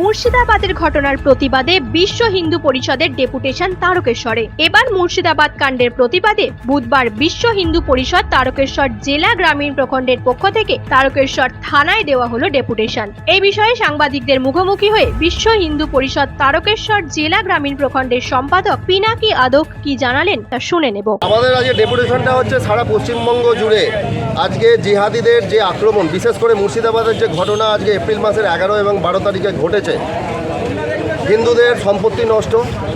মুর্শিদাবাদের ঘটনার প্রতিবাদে বিশ্ব হিন্দু পরিষদের ডেপুটেশন তারকেশ্বরে। এবার মুর্শিদাবাদ কাণ্ডের প্রতিবাদে বুধবার বিশ্ব হিন্দু পরিষদ তারকেশ্বর জেলা গ্রামীণ প্রখণ্ডের পক্ষ থেকে তারকেশ্বর থানায় দেওয়া হলো ডেপুটেশন। এই বিষয়ে সাংবাদিকদের মুখোমুখি হয়ে বিশ্ব হিন্দু পরিষদ তারকেশ্বর জেলা গ্রামীণ প্রখণ্ডের সম্পাদক পিনাকি আদক কি জানালেন তা শুনে নেব। আমাদের আজকে ডেপুটেশনটা হচ্ছে সারা পশ্চিমবঙ্গ জুড়ে আজকে জিহাদিদের যে আক্রমণ, বিশেষ করে মুর্শিদাবাদের যে ঘটনা আজকে এপ্রিল মাসের এগারো এবং বারো তারিখে ঘটেছে হিন্দুদের সম্পত্তি নষ্ট,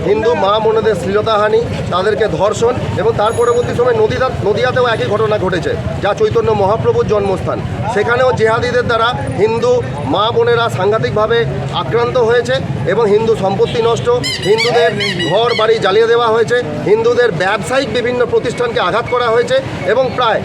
হিন্দু মা বোনেদের শ্লীলতাহানি, তাদেরকে ধর্ষণ এবং তার পরবর্তী সময় নদীদা, নদীয়াতেও একই ঘটনা ঘটেছে, যা চৈতন্য মহাপ্রভুর জন্মস্থান। সেখানেও জেহাদিদের দ্বারা হিন্দু মা বোনেরা সাংঘাতিকভাবে আক্রান্ত হয়েছে এবং হিন্দু সম্পত্তি নষ্ট, হিন্দুদের ঘর বাড়ি জ্বালিয়ে দেওয়া হয়েছে, হিন্দুদের ব্যবসায়িক বিভিন্ন প্রতিষ্ঠানকে আঘাত করা হয়েছে এবং প্রায়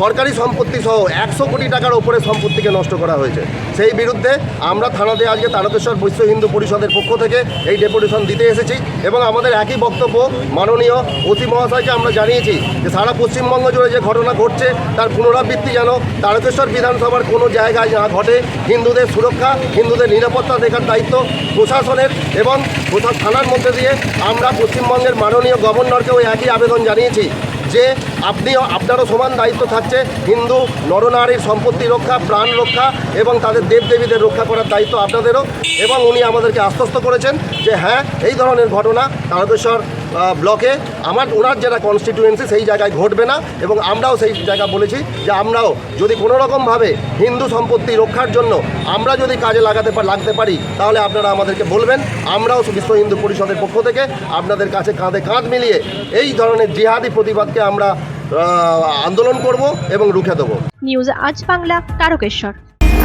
সরকারি সম্পত্তি সহ একশো কোটি টাকার ওপরে সম্পত্তিকে নষ্ট করা হয়েছে। সেই বিরুদ্ধে আমরা থানাতে আজকে তারকেশ্বর বিশ্ব হিন্দু পরিষদের পক্ষ থেকে এই ডেপুটেশন দিতে এসেছি এবং আমাদের একই বক্তব্য মাননীয় অতি মহাশয়কে আমরা জানিয়েছি যে সারা পশ্চিমবঙ্গ জুড়ে যে ঘটনা ঘটছে, তার পুনরাবৃত্তি যেন তারকেশ্বর বিধানসভার কোনো জায়গায় না ঘটে। হিন্দুদের সুরক্ষা, হিন্দুদের নিরাপত্তা দেখার দায়িত্ব প্রশাসনের এবং থানার মধ্যে দিয়ে আমরা পশ্চিমবঙ্গের মাননীয় গভর্নরকেও একই আবেদন জানিয়েছি। যে আপনি আপনারও সমান দায়িত্ব থাকছে হিন্দু, নরনারীর সম্পত্তি রক্ষা, প্রাণ রক্ষা এবং তাদের দেবদেবীদের রক্ষা করার দায়িত্ব আপনাদেরও এবং উনি আমাদেরকে আশ্বস্ত করেছেন যে হ্যাঁ এই ধরনের ঘটনা তারকেশ্বর ব্লকে, আমার ওনার যেটা কনস্টিটিউয়েন্সি সেই জায়গায় ঘটবে না এবং আমরাও সেই জায়গা বলেছি যে আমরাও যদি কোনো রকমভাবে হিন্দু সম্পত্তি রক্ষার জন্য আমরা যদি কাজে লাগাতে লাগতে পারি, তাহলে আপনারা আমাদেরকে বলবেন। আমরাও বিশ্ব হিন্দু পরিষদের পক্ষ থেকে আপনাদের কাছে কাঁধে কাঁধ মিলিয়ে এই ধরনের জিহাদি প্রতিবাদকে আমরা আন্দোলন করব এবং রুখে দেবো। নিউজ আজ বাংলা, তারকেশ্বর।